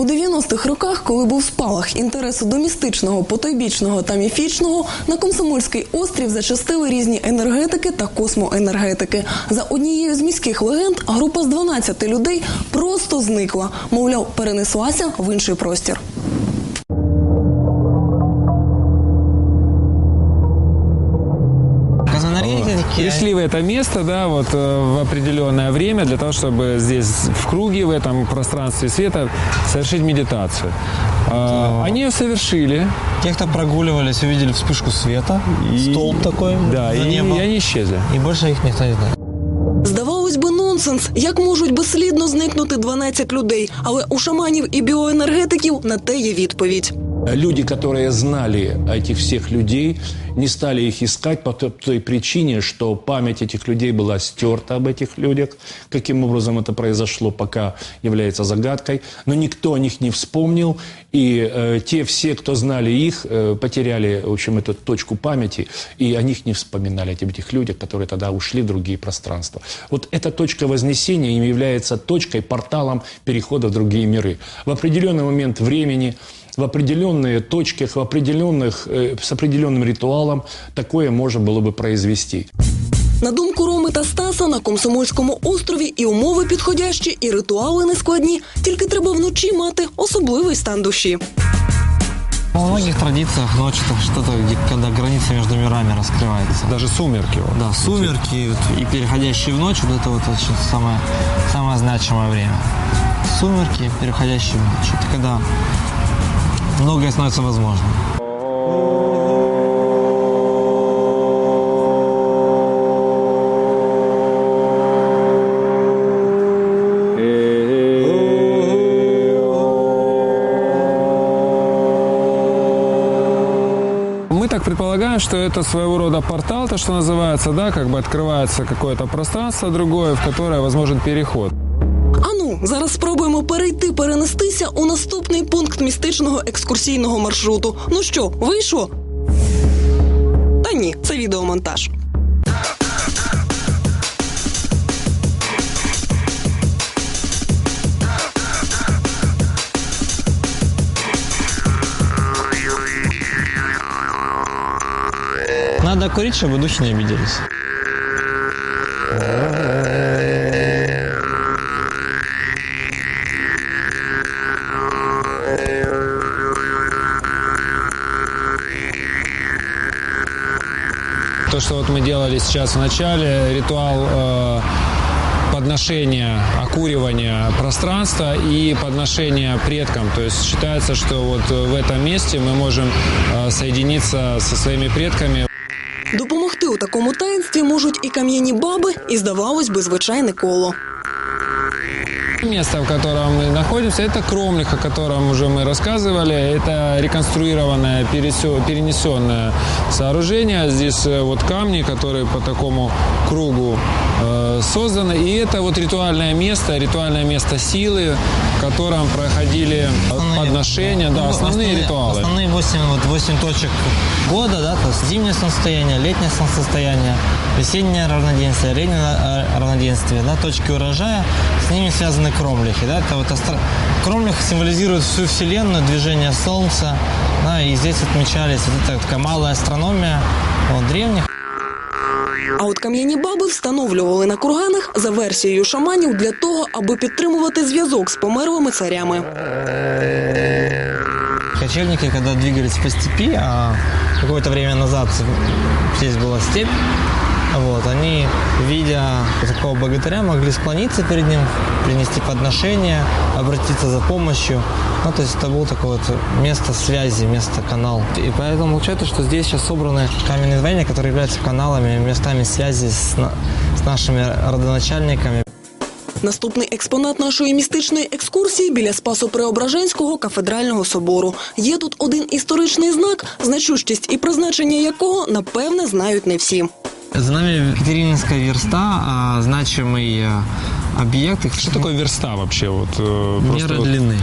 У 90-х роках, коли був спалах інтересу до містичного, потойбічного та міфічного, на Комсомольський острів зачастили різні енергетики та космоенергетики. За однією з міських легенд, група з 12 людей просто зникла, мовляв, перенеслася в інший простір. Казанарейники, Пришли в это место, да, вот э, в определенное время для того, чтобы здесь в круге, в этом пространстве света совершить медитацию. А, Они ее совершили, те, кто прогуливались, увидели вспышку света, И- столб такой да, за и, небом. и они исчезли. И больше их никто не знает. Здавалось би, нонсенс. Як можуть безслідно зникнути 12 людей? Але у шаманів і біоенергетиків на те є відповідь. Люди, которые знали этих всех людей, не стали их искать по той- причине, что память этих людей была стерта об этих людях. Каким образом это произошло, пока является загадкой. Но никто о них не вспомнил. И э, те все, кто знали их, э, потеряли, в общем, эту точку памяти. И о них не вспоминали, об этих людях, которые тогда ушли в другие пространства. Вот эта точка вознесения им является точкой, порталом перехода в другие миры. В определенный момент времени в определенные точки, в определенных, э, с определенным ритуалом такое можно было бы произвести. На думку Роми та Стаса, на Комсомольському острові і умови підходящі, і ритуали нескладні. Тільки треба вночі мати особливий стан душі. Во многих традициях ночь это что-то, где, когда граница между мирами раскрывается. Даже сумерки. вот. Да, сумерки вот, и переходящие в ночь, вот это вот очень самое, самое значимое время. Сумерки, переходящие в ночь. Это когда многое становится возможным. так предполагаем, что это своего рода портал, то, что называется, да, как бы открывается какое-то пространство другое, в которое возможен переход. Ану, зараз спробуємо перейти, перенестися у наступний пункт містичного екскурсійного маршруту. Ну що, вийшло? Та ні, це відеомонтаж. Надо курить, чтобы духи не обиделись. То, что вот мы делали сейчас в начале, ритуал э, подношения, окуривания пространства и подношения предкам. То есть считается, что вот в этом месте мы можем э, соединиться со своими предками. Допомогти у такому таїнстві можуть і кам'яні баби, і здавалось би, звичайне коло. Место, в котором мы находимся, это Кромлих, о котором уже мы рассказывали. Это реконструированное, перенесенное сооружение. Здесь э, вот камни, которые по такому кругу э, созданы. И это вот ритуальное место, ритуальное место силы, в котором проходили Основные- подношения, да, ну, основные ритуалы. Основные 8, вот 8 точек года, да, то есть зимнее солнцестояние, летнее солнцестояние, весеннее равноденствие, летнее э, равноденствие, да, точки урожая, с ними связаны кромлихи, да, это вот астро- кромлих символизирует всю вселенную, движение солнца, да, и здесь отмечались вот эта такая малая астрономия вот, древних, А от кам'яні баби встановлювали на курганах за версією шаманів для того, аби підтримувати зв'язок з померлими царями. Кочевники, когда двигались по степи, а какое-то время назад здесь была степь, вот, они, видя такого богатыря, могли склониться перед ним, принести подношение, обратиться за помощью. Ну, то есть это было такое вот место связи, место канал. И поэтому получается, что здесь сейчас собраны каменные звания, которые являются каналами, местами связи с, на- с нашими родоначальниками. Наступний експонат нашої містичної екскурсії біля Спасо-Преображенського кафедрального собору. Є тут один історичний знак, значущість і призначення якого напевне знають не всі. За нами Екатерининская верста, а, значимый а, объект. Что такое верста вообще? Вот, э, Мера просто вот длины.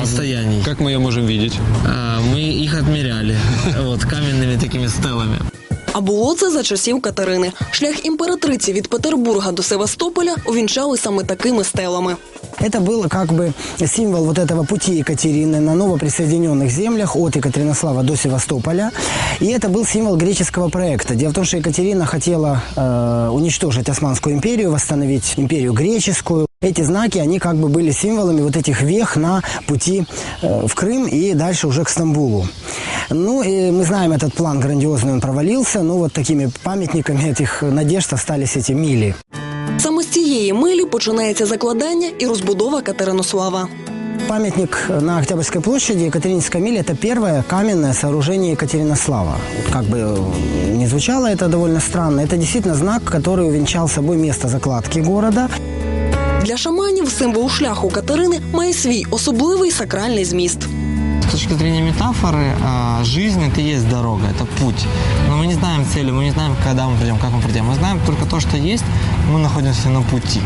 Расстояний. как мы ее можем видеть? А, Мы их отмеряли вот, каменными такими стелами. А було це за часів Катерини. Шлях імператриці від Петербурга до Севастополя увінчали саме такими стелами. Это был как бы символ вот этого пути Екатерины на новоприсоединенных землях от Екатеринослава до Севастополя. И это был символ греческого проекта. Дело в том, что Екатерина хотела э, уничтожить Османскую империю, восстановить империю греческую. Эти знаки, они как бы были символами вот этих вех на пути э, в Крым и дальше уже к Стамбулу. Ну, и мы знаем, этот план грандиозный, он провалился, но вот такими памятниками этих надежд остались эти мили Саме з цієї милі починається закладання і розбудова Катеринослава. Памятник на Октябрьской площади Екатерининская миля – это первое каменное сооружение Екатеринослава. Вот Как бы э, не звучало это довольно странно, это действительно знак, который увенчал собой место закладки города. Для шаманів символ шляху Катерини має свій особливий сакральний зміст. С точки зрения метафоры, а, жизнь это и есть дорога, это путь. Но мы не знаем цели, мы не знаем, когда мы придем, как мы придем. Мы знаем только то, что есть, мы находимся на пути.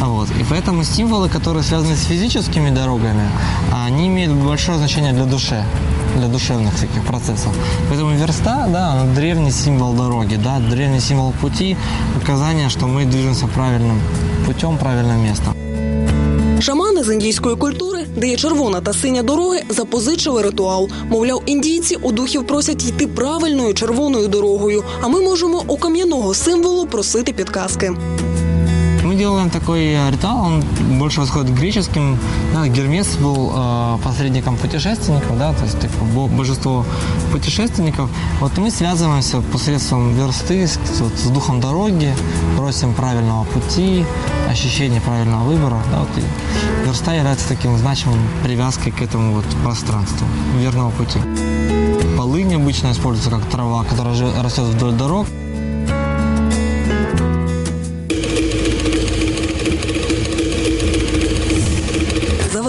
А Вот. И поэтому символы, которые связаны с физическими дорогами, они имеют большое значение для души для душевных таких процессов. Поэтому верста, да, она древний символ дороги, да, древний символ пути, указание, что мы движемся правильным путем, правильным местом. Шамани з індійської культури, де є червона та синя дороги, запозичили ритуал. Мовляв, індійці у духів просять йти правильною червоною дорогою, а ми можемо у кам'яного символу просити підказки. Делаем такой э, ритуал, он больше восходит к греческим. Да, Гермес был э, посредником путешественников, да, то есть бо- божество путешественников. Вот мы связываемся посредством версты с, вот, с духом дороги, просим правильного пути, ощущения правильного выбора. Да, вот, и верста является таким значимым привязкой к этому вот пространству верного пути. Полынь обычно используется как трава, которая растет вдоль дорог.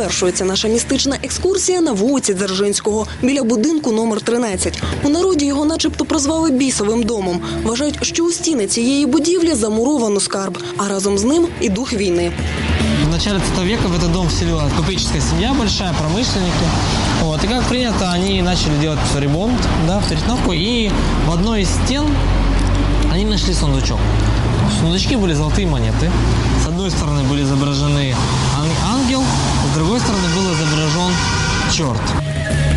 Завершується наша містична екскурсія на вулиці Дзержинського біля будинку номер 13. У народі його, начебто, прозвали бісовим домом. Вважають, що у стіни цієї будівлі замуровано скарб, а разом з ним і дух війни. В начале 20 века в этот дом вселилась купеческая семья большая, промышленники. Вот. И как принято, они начали делать ремонт да, в Третьяковку. И в одной из стен они нашли сундучок. В сундучке были золотые монеты. С одной стороны были изображены ан- черт.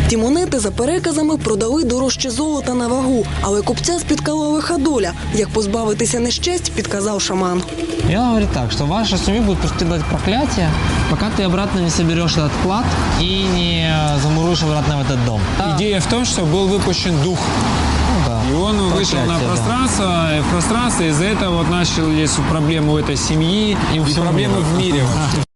Ті монети за переказами продали дорожче золота на вагу, але купця спіткала лиха доля. Як позбавитися нещасть, підказав шаман. Я говорю так, что ваша семья будет преследовать проклятие, пока ты обратно не соберешь этот клад и не замуруешь обратно в этот дом. Идея в том, что был выпущен дух. Ну да. И он вышел на Проклятие, да. пространство, и в пространстве из-за этого вот начались проблемы у этой семьи И у и всего проблемы мира. в мире вообще.